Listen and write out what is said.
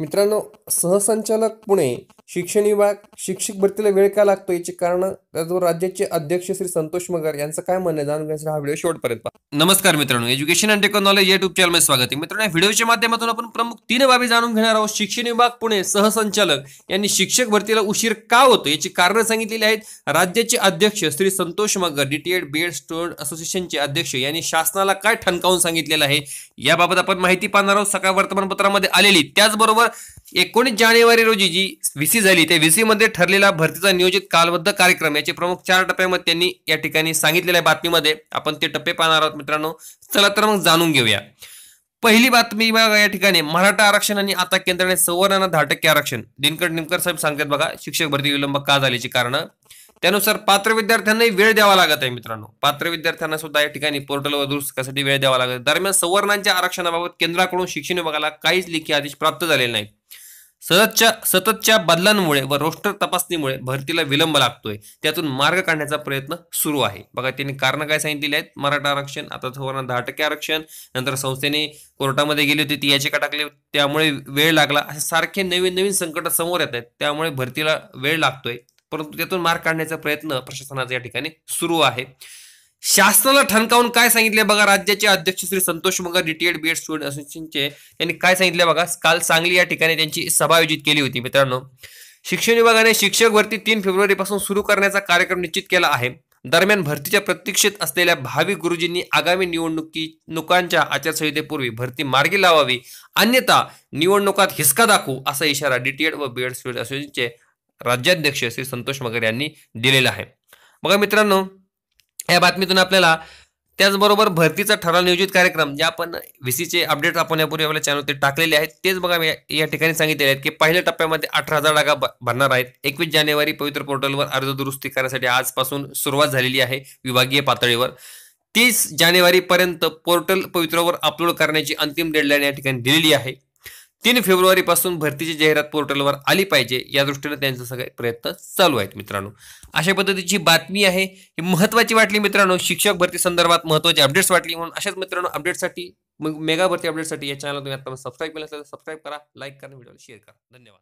मित्रांनो सहसंचालक पुणे शिक्षण विभाग शिक्षक भरतीला वेळ का लागतो याची कारण त्याचबरोबर राज्याचे अध्यक्ष श्री संतोष मगर यांचं काय म्हणणं जाणून घेण्यासाठी हा व्हिडिओ शेवटपर्यंत नमस्कार मित्रांनो एज्युकेशन अँड टेक्नॉलॉजी युट्यूब चॅनलमध्ये स्वागत आहे. मित्रांनो या व्हिडिओच्या माध्यमातून आपण प्रमुख तीन बाबी जाणून घेणार आहोत. शिक्षण विभाग पुणे सहसंचालक यांनी शिक्षक भरतीला उशीर का होतो याची कारणं सांगितलेली आहेत. राज्याचे अध्यक्ष Shri Santosh Magar DTEd BEd student असोसिएशनचे अध्यक्ष यांनी शासनाला काय ठणकावून सांगितलेलं आहे याबाबत आपण माहिती पाहणार आहोत. सकाळ वर्तमानपत्रामध्ये आलेली. त्याचबरोबर एकोणीस जानेवारी रोजी जी व्हीसी झाली. त्या व्हीसी मध्ये ठरलेला भरतीचा नियोजित कालबद्ध कार्यक्रम याचे प्रमुख चार टप्प्यामध्ये त्यांनी या ठिकाणी सांगितलेल्या बातमीमध्ये आपण ते टप्पे पाहणार आहोत मित्रांनो. चला तर मग जाणून घेऊया. पहिली बातमी बघा या ठिकाणी. मराठा आरक्षण आणि आता केंद्राने सवर्णांना दहा टक्के आरक्षण. दिनकर निमकर साहेब सांगतात बघा शिक्षक भरती विलंब का झाल्याची कारण? त्यानुसार पात्र विद्यार्थ्यांनाही वेळ द्यावा लागत आहे मित्रांनो. पात्र विद्यार्थ्यांना सुद्धा या ठिकाणी पोर्टलवर दुरुस्त वेळ द्यावा लागत दरम्यान सवर्णांच्या आरक्षणाबाबत केंद्राकडून शिक्षण विभागाला काहीच लेखी आदेश प्राप्त झालेले नाही सततच्या सततच्या बदलांमुळे व रोस्टर तपासणीमुळे भरतीला विलंब लागतोय. त्यातून मार्ग काढण्याचा प्रयत्न सुरू आहे. बघा त्यांनी कारण काय सांगितलेली आहेत? मराठा आरक्षण आता थोडं दहा टक्के आरक्षण नंतर संस्थेने कोर्टामध्ये गेली होती ती याचिका टाकली त्यामुळे वेळ लागला. असे सारखे नवीन नवीन संकट समोर येत आहेत. त्यामुळे भरतीला वेळ लागतोय. परंतु त्यातून मार्ग काढण्याचा प्रयत्न प्रशासनाचा या ठिकाणी सुरू आहे. शासनाला ठणकावून काय सांगितले बघा राज्याचे अध्यक्ष Shri Santosh Magar B BEd student असोसिएशनचे त्यांनी काय सांगितले बघा काल सांगली या ठिकाणी त्यांची सभा आयोजित केली होती. मित्रांनो शिक्षण विभागाने शिक्षक भरती तीन फेब्रुवारीपासून सुरू करण्याचा कार्यक्रम निश्चित केला आहे. दरम्यान भरतीच्या प्रतीक्षेत असलेल्या भावी गुरुजींनी आगामी निवडणुकीनुकांच्या आचारसंहितेपूर्वी भरती मार्गी लावावी अन्यथा निवडणुकात हिसका दाखवू असा इशारा डीटीएड व बीएड स्टुडंट असोसिएशनचे राज्याध्यक्ष श्री संतोष मगर यांनी दिलेला आहे. बघा मित्रांनो या बातमीतून आपल्याला त्याचबरोबर भरतीचा ठराव नियोजित कार्यक्रम जे आपण व्ही सीचे अपडेट आपण यापूर्वी आपल्या चॅनलवरती टाकलेले आहेत तेच बघा मी या- ठिकाणी सांगितलेले आहेत की पहिल्या टप्प्यामध्ये अठरा हजार जागा भरणार आहेत. एकवीस जानेवारी पवित्र पोर्टलवर अर्ज दुरुस्ती करण्यासाठी आजपासून सुरुवात झालेली आहे विभागीय पातळीवर. तीस जानेवारीपर्यंत पोर्टल पवित्रवर अपलोड करण्याची अंतिम डेडलाईन या ठिकाणी दिलेली आहे. तीन फेब्रुवारीपासून भरतीची जाहिरात पोर्टलवर आली पाहिजे या दृष्टीने त्यांचे सगळे प्रयत्न चालू आहेत मित्रांनो. अशा पद्धतीची बातमी आहे. ही महत्वाची वाटली मित्रांनो. शिक्षक भरती संदर्भात महत्वाची अपडेट्स वाटली. म्हणून अशाच मित्रांनो अपडेटसाठी मग मेगा भरती अपडेटसाठी या चॅनल तुम्ही आता सबस्क्राईब केलं असेल तर सबस्क्राईब करा लाईक करा व्हिडिओला शेअर करा. धन्यवाद.